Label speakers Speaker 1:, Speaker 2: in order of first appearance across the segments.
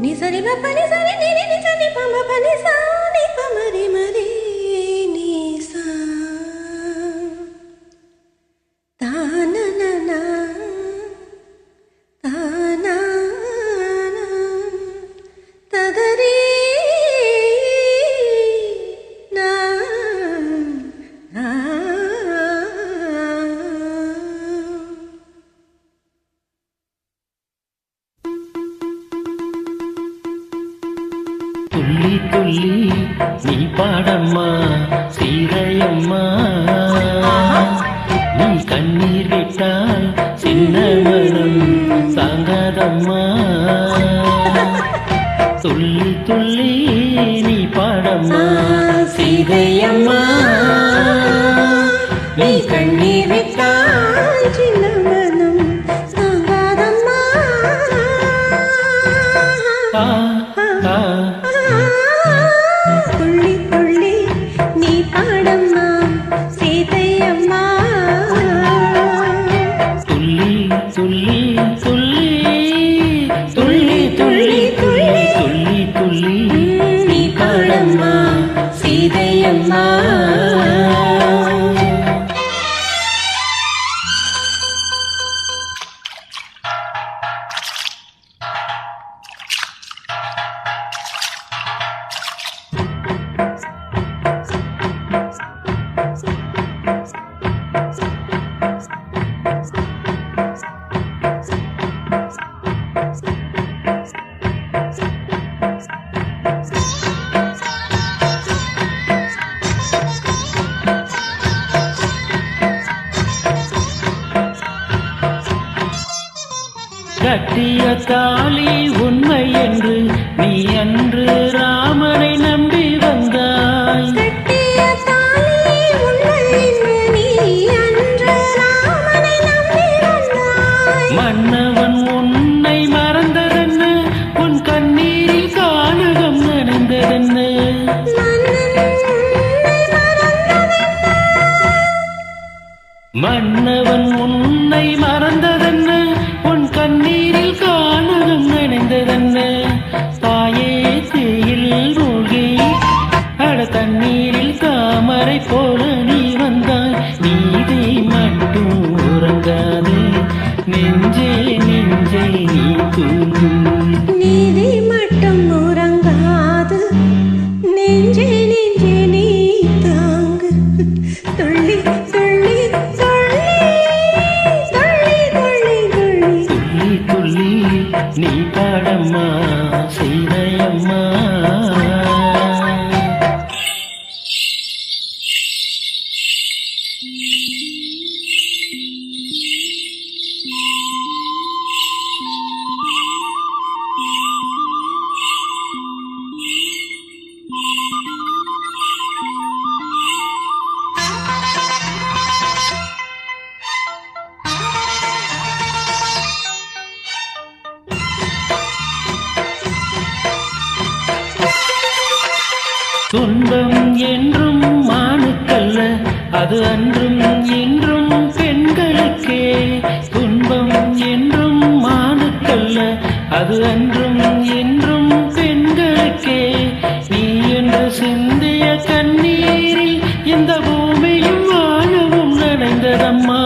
Speaker 1: నిసరి పని సరి నిని నిసరి పమ పని సరి
Speaker 2: துள்ளி துள்ளி நீ பாடம்மா சீதையம்மா. நீ கண்ணீர் விட்டால் சின்ன மனம் தாங்காதம்மா. துள்ளி துள்ளி நீ பாடம்மா சீதையம்மா.
Speaker 1: நீ கண்ணீர் விட்டால் துள்ளி துள்ளி
Speaker 2: துள்ளி துள்ளி துள்ளி துள்ளி
Speaker 1: நீ பாடம்மா சீதையம்மா.
Speaker 2: கட்டிய தாலி உண்மை என்று நீ அன்று ராமனை நம்பி வந்தாய். மன்னவன் உன்னை மறந்ததென்ன உன் கண்ணீரில் கானகம் நனைந்ததென்ன. மன்னவன் உன்னை துன்பம் என்றும் மானுக்கல்ல அது அன்றும் என்றும் பெண்களுக்கே. துன்பம் என்றும் மானுக்கல்ல அது அன்றும் என்றும் பெண்களுக்கே. நீ என்று சிந்திய கண்ணீரில் இந்த பூமியும் வானவும் நனைந்ததம்மா.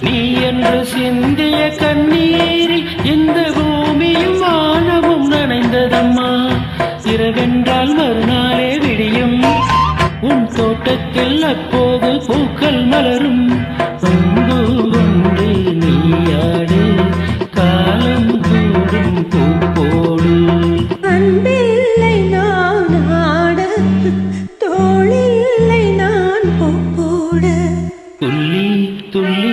Speaker 2: நீ என்று சிந்திய கண் உன் தோட்டத்தில் அப்போது பூக்கள் மலரும். ஒன்று ஒன்று நீயாடு காலம் கூடும் பூப்போடு. அன்பில்லை நான் ஆட துள்ளி துள்ளி